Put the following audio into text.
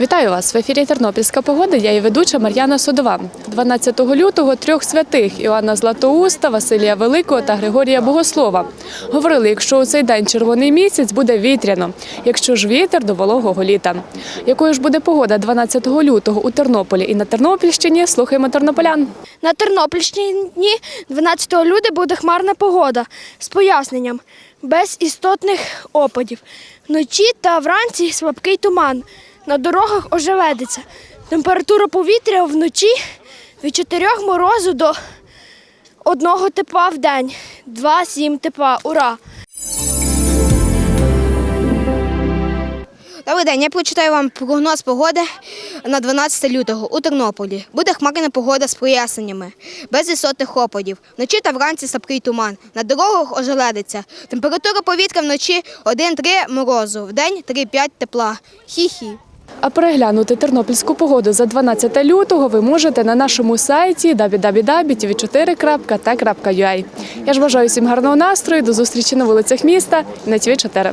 Вітаю вас в ефірі Тернопільська погода. Я і ведуча Мар'яна Содова. 12 лютого трьох святих Іоанна Златоуста, Василія Великого та Григорія Богослова. Говорили, якщо у цей день червоний місяць буде вітряно, якщо ж вітер до вологого літа. Якою ж буде погода 12 лютого у Тернополі і на Тернопільщині? Слухаємо тернополян. На Тернопільщині 12 лютого буде хмарна погода з поясненням без істотних опадів. Вночі та вранці слабкий туман. На дорогах ожеледиться. Температура повітря вночі від 4 морозу до 1 тепла в день. 2-7 тепла. Ура! Добрий день, я прочитаю вам прогноз погоди на 12 лютого у Тернополі. Буде хмарна погода з проясненнями, без висотних опадів. Вночі та вранці слабкий туман. На дорогах ожеледиться. Температура повітря вночі 1-3 морозу, вдень 3-5 тепла. Хі-хі. А переглянути тернопільську погоду за 12 лютого ви можете на нашому сайті www.tv4.t.ua. Я ж бажаю всім гарного настрою, до зустрічі на вулицях міста на ТВ4.